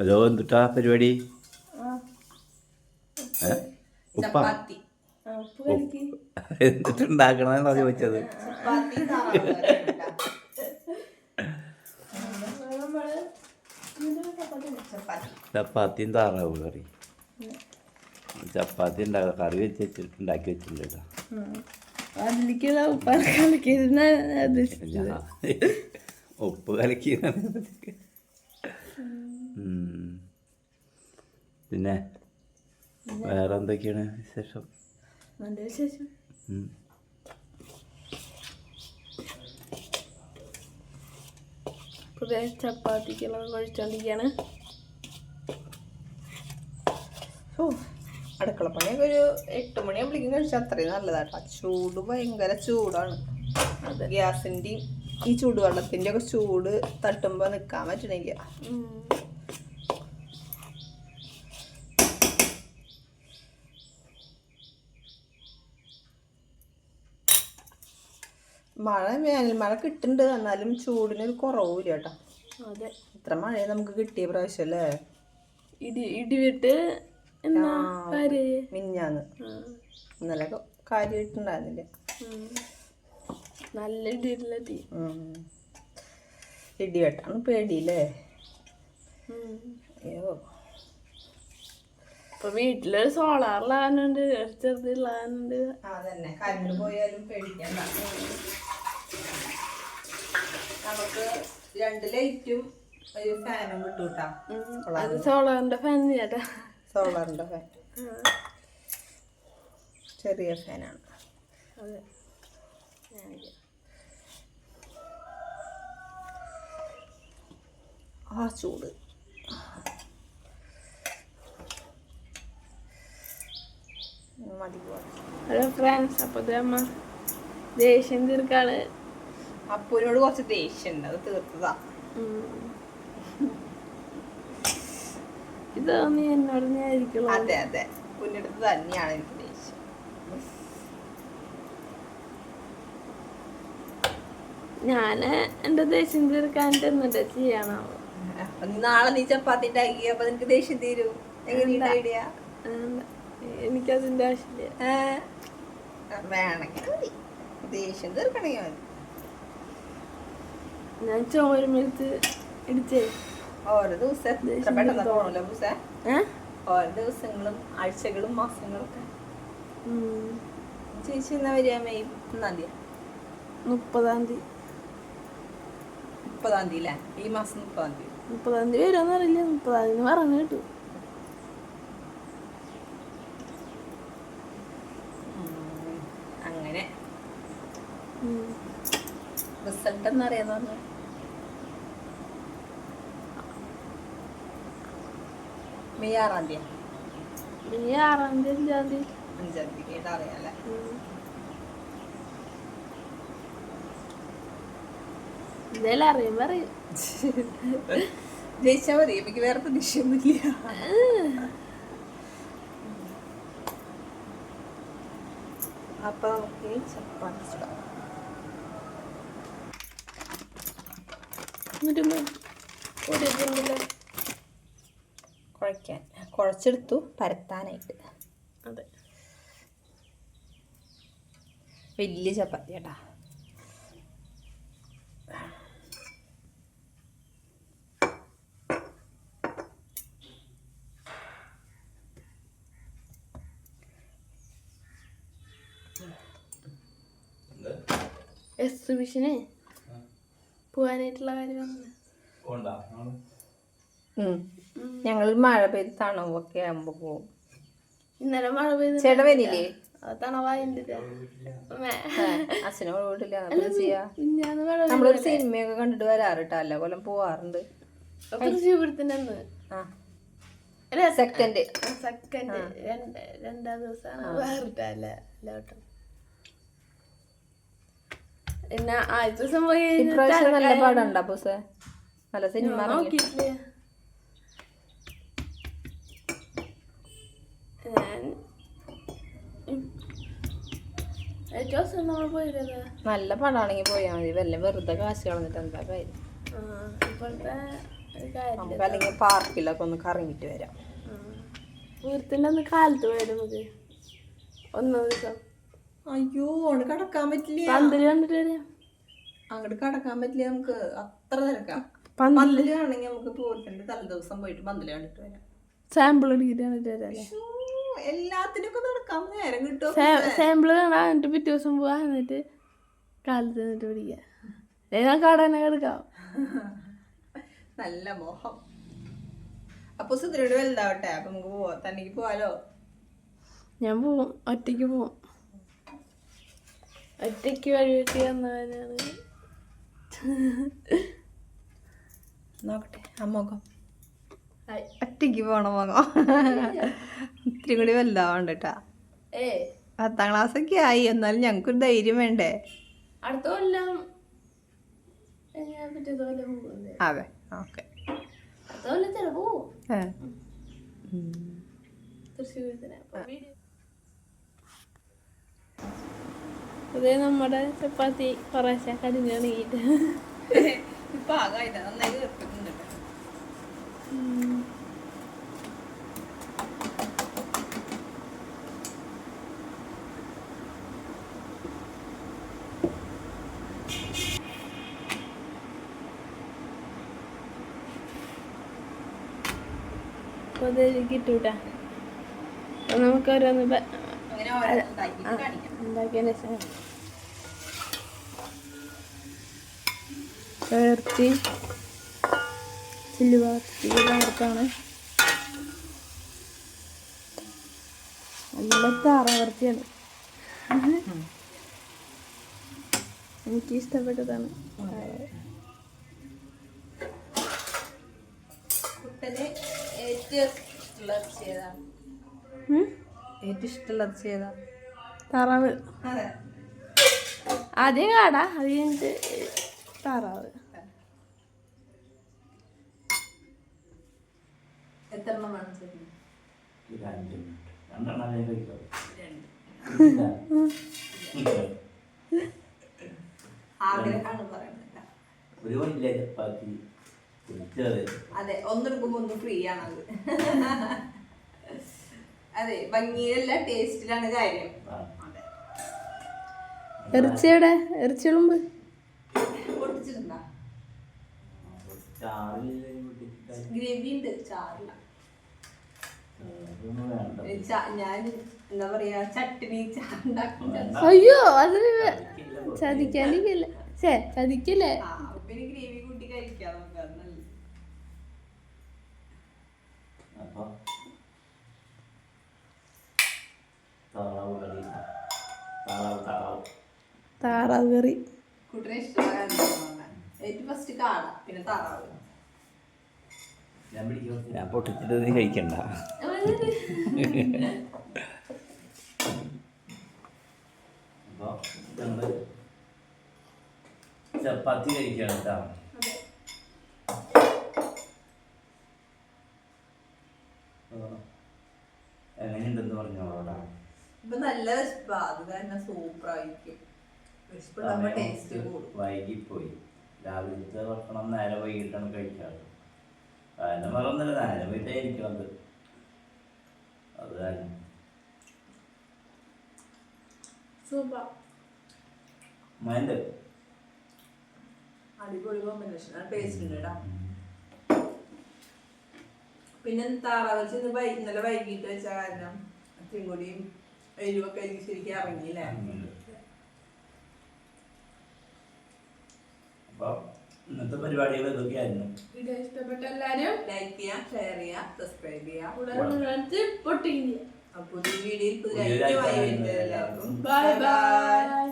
അതോ എന്തുട്ടാ പരിപാടി? ഉപ്പ? ഉപ്പ് കലക്കി എന്നിട്ടുണ്ടാക്കണമെന്നാ ചോദിച്ചത്. ചപ്പാത്തിയും താറാവ് കറി. ചപ്പാത്തി ഉണ്ടാക്കുക കറി വെച്ച് വെച്ചിട്ട് ഉണ്ടാക്കി വെച്ചിട്ടുണ്ട് കേട്ടോ അതിലേക്കുള്ള ഉപ്പാണ് കലക്കിയിരുന്ന ഉപ്പ് കലക്കി പിന്നെ വേറെ എന്തൊക്കെയാണ് വിശേഷം? നല്ല വിശേഷം? ഉം. പുതിയ ചപ്പാത്തിക്കെല്ലാം കഴിച്ചോണ്ടിരിക്കാണ്. ഓ അടുക്കള പണിയൊക്കെ ഒരു എട്ട് മണിയാകുമ്പോഴേക്കും കഴിച്ചാൽ അത്രയും നല്ലതാട്ടോ. ചൂട് ഭയങ്കര ചൂടാണ്. ഗ്യാസിന്റെയും ഈ ചൂടുവെള്ളത്തിന്റെ ഒക്കെ ചൂട് തട്ടുമ്പോൾ നിൽക്കാൻ പറ്റണില്ല. മഴ വേനൽ മഴ കിട്ടുന്നുണ്ട്. എന്നാലും ചൂടിനൊരു കുറവില്ല കേട്ടോ. അതെ. ഇത്ര മഴയെ നമുക്ക് കിട്ടിയ പ്രാവശ്യം അല്ലേ? ഇടി ഇടിവിട്ട് എന്നാ കാര്യം? മിഞ്ഞാന്ന് ഇന്നലെ കാര്യമായിട്ടുണ്ടായിരുന്നില്ല. നല്ല ഇടിയുള്ള തീ ഇടിവെട്ടാണ് പേടിയില്ലേ? അയ്യോ. ഇപ്പൊ വീട്ടിലൊരു ഒരു ചെറുതിലാനുണ്ട് അതന്നെ. കരണ്ട് പോയാലും പേടിക്കണ്ട. നമുക്ക് രണ്ട് ലൈറ്റും ഒരു ഫാനും കിട്ടും അത് സോളാറിന്റെ ഫാൻ ചേട്ടാ സോളാറിന്റെ ഫാൻ ചെറിയ ഫാനാണ് ആ ചൂട്. മതി ഹലോ ഫ്രണ്ട്സ് അപ്പൊ ദേ അമ്മ ദേഷ്യം തീർക്കാണ്. അപ്പൂനോട് കുറച്ച് ദേഷ്യണ്ട് അത് തീർത്തതാ. ഇത് നീ എന്നോട് ഞാൻ ആയിരിക്കുള്ളൂ അതെ അതെ. പുന്നെടുത്ത് തന്നെയാണ് എനിക്ക് ദേഷ്യം. ഞാൻ എന്റെ ദേഷ്യം തീർക്കാൻ എന്നിട്ട് ചെയ്യണാവോ നീ നാളെ നീ ചപ്പാത്തി ഉണ്ടാക്കി അപ്പൊ നിനക്ക് ദേഷ്യം തീരും? എങ്ങനെയുണ്ട് ഐഡിയ? എനിക്കതിന്റെ ആവശ്യമില്ല. വേണമെങ്കിൽ ദേഷ്യം തീർക്കണമെങ്കിൽ മതി. ഞാൻ ചോരുമെടുത്ത് ഇടിച്ചേ. ഓരോ ദിവസം എത്ര പെട്ടെന്ന് പോകണല്ലോ ബുസേ ഏ? ഓരോ ദിവസങ്ങളും ആഴ്ചകളും മാസങ്ങളും ഒക്കെ ഉം. ചേച്ചി എന്നാ വരിക? മെയ് ഒന്നാം തീയതി. മുപ്പതാം തീയതി. മുപ്പതാം തീയതി അല്ലേ? ഈ മാസം മുപ്പതാം തീയതി. മുപ്പതാം തീയതി വരുമെന്ന് അറിയില്ല. മുപ്പതാം തീയതി പറഞ്ഞു കേട്ടു. അങ്ങനെ. റിസൾട്ട് എന്നറിയാന്ന് പറഞ്ഞു? മെയ് ആറാം തീയതി മെയ് ആറാം തീയതി അഞ്ചാം തീയതി അഞ്ചാം തീയതി കേട്ട് അറിയാല്ലേ. എന്തായാലും അറിയുമ്പോ അറിയും ജയിച്ചാ മതി എനിക്ക് വേറെ പ്രതീക്ഷയൊന്നുമില്ല. അപ്പൊ നമുക്ക് ചപ്പാത്തി ചുടാം. കുഴയ്ക്കാൻ കുഴച്ചെടുത്തു പരത്താനായിട്ട്. അതെ. വലിയ ചപ്പാത്തി കേട്ടാ. എക്സിബിഷന് പോവാനായിട്ടുള്ള കാര്യം പറഞ്ഞു ഞങ്ങൾ മഴ പെയ്ത് തണവൊക്കെ ആകുമ്പോ പോവും. ഇന്നലെ മഴ പെയ്ത് ചേട്ടൻ വരില്ലേ അച്ഛനെ വീട്ടില്ല. ചെയ്യാ? നമ്മളൊരു സിനിമയൊക്കെ കണ്ടിട്ട് വരാറുട്ടോ. അല്ല കൊല്ലം പോവാറുണ്ട്. സെക്കൻഡ് സെക്കൻഡ് രണ്ടാം ദിവസമാണ് വേറിട്ടല്ല ലോട്ടം പിന്നെ ആദ്യ ദിവസം പോയി നല്ല പടം ബുസേ നല്ല സിനിമ നോക്കിയിട്ടില്ല ഞാൻ ഉം. ഏറ്റവും ദിവസം നമ്മൾ പോയിരുന്നത് നല്ല പടമാണെങ്കിൽ പോയാൽ മതി. വല്ല വെറുതെ കാശ് കളഞ്ഞിട്ട് എന്താ കാര്യം? നമുക്ക് അല്ലെങ്കിൽ പാർക്കിലൊക്കെ ഒന്ന് കറങ്ങിട്ട് വരാം. അന്ന് കാലത്ത് നമുക്ക് ഒന്നാം ദിവസം. അയ്യോ അവിടെ കടക്കാൻ പറ്റില്ല. പന്തൽ കണ്ടിട്ട് വരാം. അങ്ങോട്ട് കടക്കാൻ പറ്റില്ല നമുക്ക്. അത്ര തിരക്കാം. പന്തൽ? പന്തലാണെങ്കിൽ നമുക്ക് പൂരത്തിന്റെ തലേദിവസം പോയിട്ട് പന്തൽ കണ്ടിട്ട് വരാം. സാമ്പിൾ എടുക്കിട്ട് കണ്ടിട്ട് വരാം എല്ലാത്തിനൊക്കെ നടക്കാൻ നേരം കിട്ടും സാമ്പിൾ കാണാൻ എന്നിട്ട് പിറ്റേ ദിവസം പോവാ എന്നിട്ട് കാലത്ത് നിന്നിട്ട് പിടിക്കാം. ഞാൻ കടനെ കിടക്കാം. നല്ല മോഹം. അപ്പൊ സുധരയോട് വലുതാവട്ടെ? അപ്പൊ നമുക്ക് പോവാ. തന്നെക്ക് പോവാലോ? ഞാൻ പോവും. ഒറ്റയ്ക്ക് പോവും. ഒറ്റയ്ക്ക് വഴി വെട്ടി വന്നവനാണ്. നോക്കട്ടെ. അമ്മക്കോ ഒറ്റയ്ക്ക് പോണം മുഖം ഇത്തിരി കൂടി വലുതാവണ്ട കേട്ടാ പത്താം ക്ലാസ് ഒക്കെ ആയി. എന്നാലും ഞങ്ങൾക്കൊരു ധൈര്യം വേണ്ടേ? അടുത്ത കൊല്ലം അതെ. ഓക്കെ. അതെ നമ്മുടെ ചപ്പാത്തി പറശ കരിഞ്ഞണിയിട്ട് ഇപ്പൊ ആകായില്ല. നന്നായി കേട്ടിട്ടുണ്ട് അപ്പോൾ അത് കിട്ടൂട്ടാ അപ്പോൾ നമുക്ക് ഓരോന്ന് ഉണ്ടാക്കിയതിന് ശേഷം. ചേർത്തി ചില്ലി പാർട്ടി ചേർത്താണ് നല്ല താറാവർത്തിയാണ് എനിക്ക് ഇഷ്ടപ്പെട്ടതാണ്. കുട്ടന് ഏറ്റവും താറാവ്. അതെ. ആദ്യം കാട. അത് കഴിഞ്ഞിട്ട് താറാവ്. എത്ര എണ്ണം വേണം ആഗ്രഹമാണ് പറയുന്നത്. ഒരു ചപ്പാത്തി അതെ. ഒന്നെടുക്കുമ്പോ ഒന്ന് ഫ്രീ ആണത് അതെ. ഭംഗിയിലല്ല ടേസ്റ്റിലാണ് കാര്യം. ഇറച്ചിയുടെ ഇറച്ചിളുമ്പ് പൊട്ടിച്ചിട്ടുണ്ടാ? ഗ്രേവി ഉണ്ട് ചാറില്ല. ഞാൻ എന്താ പറയാ ചട്ടിനി ചാറുണ്ടാക്കും അയ്യോ അത് ചതിക്കാനിക്കല്ല ചേ ചതിക്കല്ലേ? താറാവ് കറി കുട്ടിനെ ഏറ്റവും ഫസ്റ്റ് കാട പിന്നെ താറാവ്. ഞാൻ പൊട്ടിച്ചിട്ട് നീ കഴിക്കണ്ട. അപ്പൊ നമ്മൾ ചപ്പാത്തി കഴിക്കണം കേട്ടോ എങ്ങനെയുണ്ടെന്ന് പറഞ്ഞോളാ ഇപ്പൊ നല്ല വൈകിപ്പോയി. രാവിലത്തെ ഭക്ഷണം നേരെ വൈകിട്ടാണ് കഴിക്കാറ്. കാരണം പറഞ്ഞില്ല നേരെ വൈകിട്ടേ ഇരിക്കുന്നത് അത് കാരണം സൂപ്പർ. മൈൻഡ് അടിപൊളി കോമ്പിനേഷൻ ടേസ്റ്റ് ഉണ്ട് കേട്ടോ. പിന്നെ താറാവ് വെച്ച് ഇന്ന് വൈ- ഇന്നലെ വൈകിട്ട് വെച്ച കാരണം അത്രയും കൂടിയും എരിവൊക്കെ എനിക്ക് ശരിക്കും ഇറങ്ങിയില്ലേ? അപ്പോൾ ഇന്നത്തെ പരിപാടികൾ ഇതൊക്കെയായിരുന്നു വീഡിയോ ഇഷ്ടപ്പെട്ട എല്ലാരും ലൈക്ക് ചെയ്യാം ഷെയർ ചെയ്യാം സബ്സ്ക്രൈബ് ചെയ്യാം. പൊട്ടിക്കുക അപ്പൊ പുതിയ വീഡിയോയിൽ പുതിയ എല്ലാവർക്കും. Bye bye